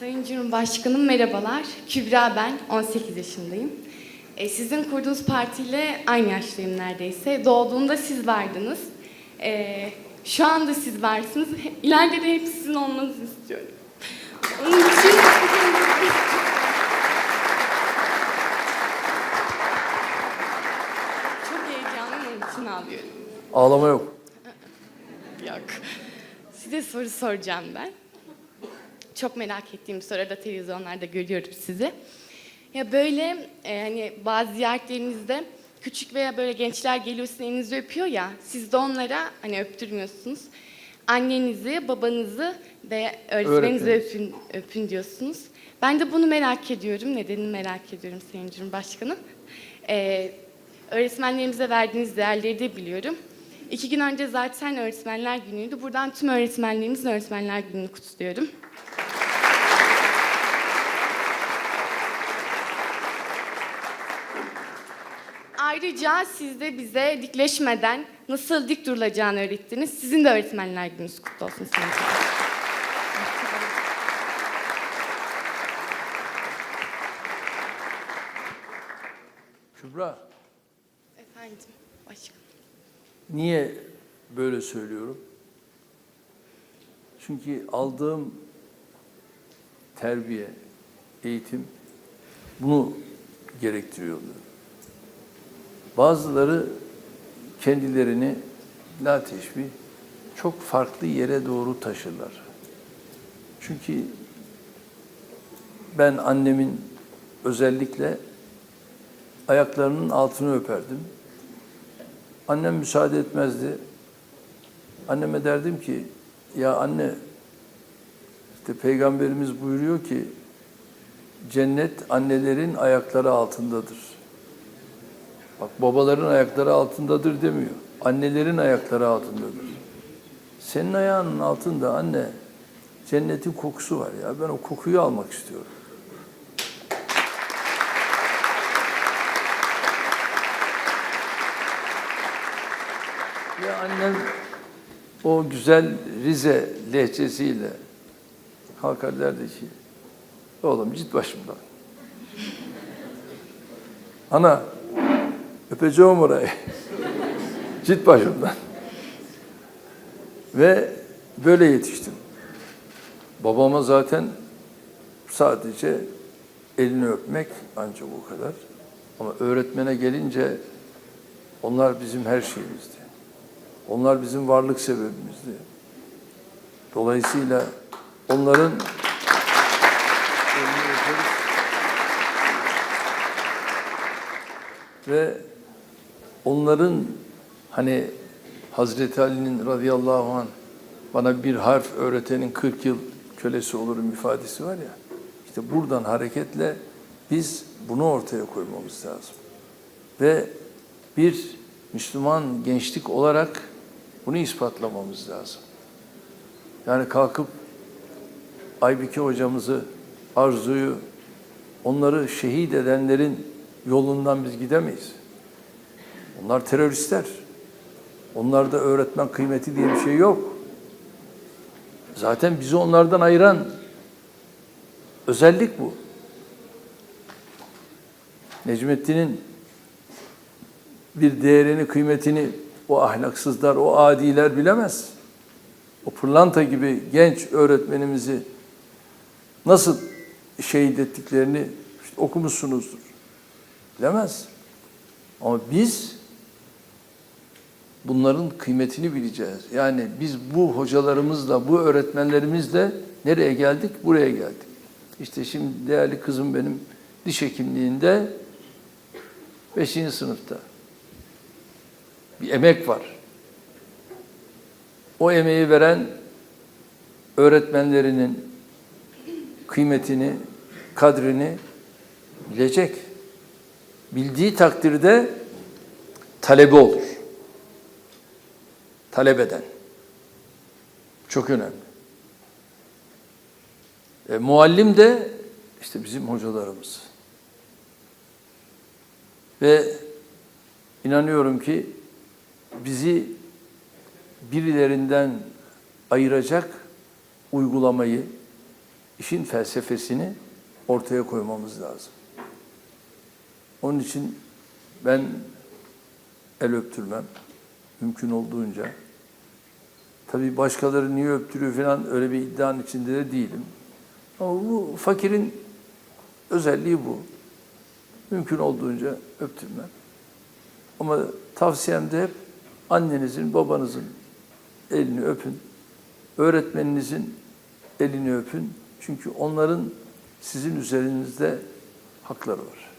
Sayın Cumhurbaşkanım merhabalar. Kübra ben, 18 yaşındayım. E, sizin kurduğunuz partiyle aynı yaştayım neredeyse. Doğduğumda siz vardınız. E, şu anda siz varsınız. İleride de hep sizin olmanızı istiyorum. Onun için... Çok heyecanlıyım, onun için ağlıyorum. Ağlama yok. Yok. Size soru soracağım ben. Çok merak ettiğim soru da televizyonlarda görüyorum sizi. Ya böyle e, hani bazı ziyaretlerinizde küçük veya böyle gençler geliyor sizin elinizi öpüyor ya siz de onlara hani öptürmüyorsunuz. Annenizi, babanızı ve öğretmeninizi öpün, öpün diyorsunuz. Ben de bunu merak ediyorum. Nedenini merak ediyorum Sayın Cumhurbaşkanım. Ee, öğretmenlerimize verdiğiniz değerleri de biliyorum. İki gün önce zaten Öğretmenler Günü'ydü. Buradan tüm öğretmenlerimizin Öğretmenler Günü'nü kutluyorum. Ayrıca siz de bize dikleşmeden nasıl dik durulacağını öğrettiniz. Sizin de Öğretmenler Gününüz kutlu olsun. Kübra, Efendim, başkanım. niye böyle söylüyorum? Çünkü aldığım terbiye, eğitim bunu gerektiriyordu. Bazıları kendilerini la teşbih çok farklı yere doğru taşırlar. Çünkü ben annemin özellikle ayaklarının altını öperdim. Annem müsaade etmezdi. Anneme derdim ki, ya anne, işte Peygamberimiz buyuruyor ki, cennet annelerin ayakları altındadır. Bak babaların ayakları altındadır demiyor. Annelerin ayakları altındadır. Senin ayağının altında anne, cennetin kokusu var ya. Ben o kokuyu almak istiyorum. Ve annem o güzel Rize lehçesiyle kalkar derdi ki, oğlum git başımdan. Ana, öpeceğim orayı. git başımdan. Ve böyle yetiştim. Babama zaten sadece elini öpmek ancak o kadar. Ama öğretmene gelince onlar bizim her şeyimizdi. Onlar bizim varlık sebebimizdi. Dolayısıyla onların ve onların hani Hazreti Ali'nin radıyallahu anh bana bir harf öğretenin 40 yıl kölesi olurum ifadesi var ya. İşte buradan hareketle biz bunu ortaya koymamız lazım. Ve bir Müslüman gençlik olarak bunu ispatlamamız lazım. Yani kalkıp Aybike hocamızı, Arzu'yu, onları şehit edenlerin yolundan biz gidemeyiz. Onlar teröristler. Onlarda öğretmen kıymeti diye bir şey yok. Zaten bizi onlardan ayıran özellik bu. Necmettin'in bir değerini, kıymetini o ahlaksızlar, o adiler bilemez. O pırlanta gibi genç öğretmenimizi nasıl şehit ettiklerini işte okumuşsunuzdur. Bilemez. Ama biz bunların kıymetini bileceğiz. Yani biz bu hocalarımızla, bu öğretmenlerimizle nereye geldik? Buraya geldik. İşte şimdi değerli kızım benim diş hekimliğinde 5. sınıfta. Bir emek var. O emeği veren öğretmenlerinin kıymetini, kadrini bilecek. Bildiği takdirde talebe olur. Talep eden. Çok önemli. E, muallim de işte bizim hocalarımız. Ve inanıyorum ki bizi birilerinden ayıracak uygulamayı, işin felsefesini ortaya koymamız lazım. Onun için ben el öptürmem mümkün olduğunca. Tabii başkaları niye öptürüyor falan öyle bir iddianın içinde de değilim. Ama bu fakirin özelliği bu. Mümkün olduğunca öptürmem. Ama tavsiyem de hep annenizin, babanızın elini öpün. Öğretmeninizin elini öpün. Çünkü onların sizin üzerinizde hakları var.